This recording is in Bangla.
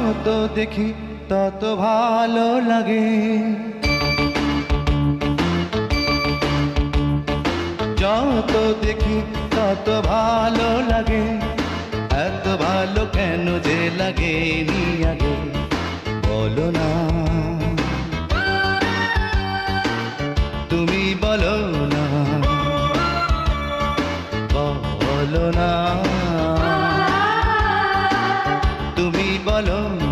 যত দেখি, তত ভালো লাগে। যত দেখি, তত ভালো লাগে। এত ভালো কেন যে লাগে নি আগে? বলো না। তুমি বলো না। বলো না। don't.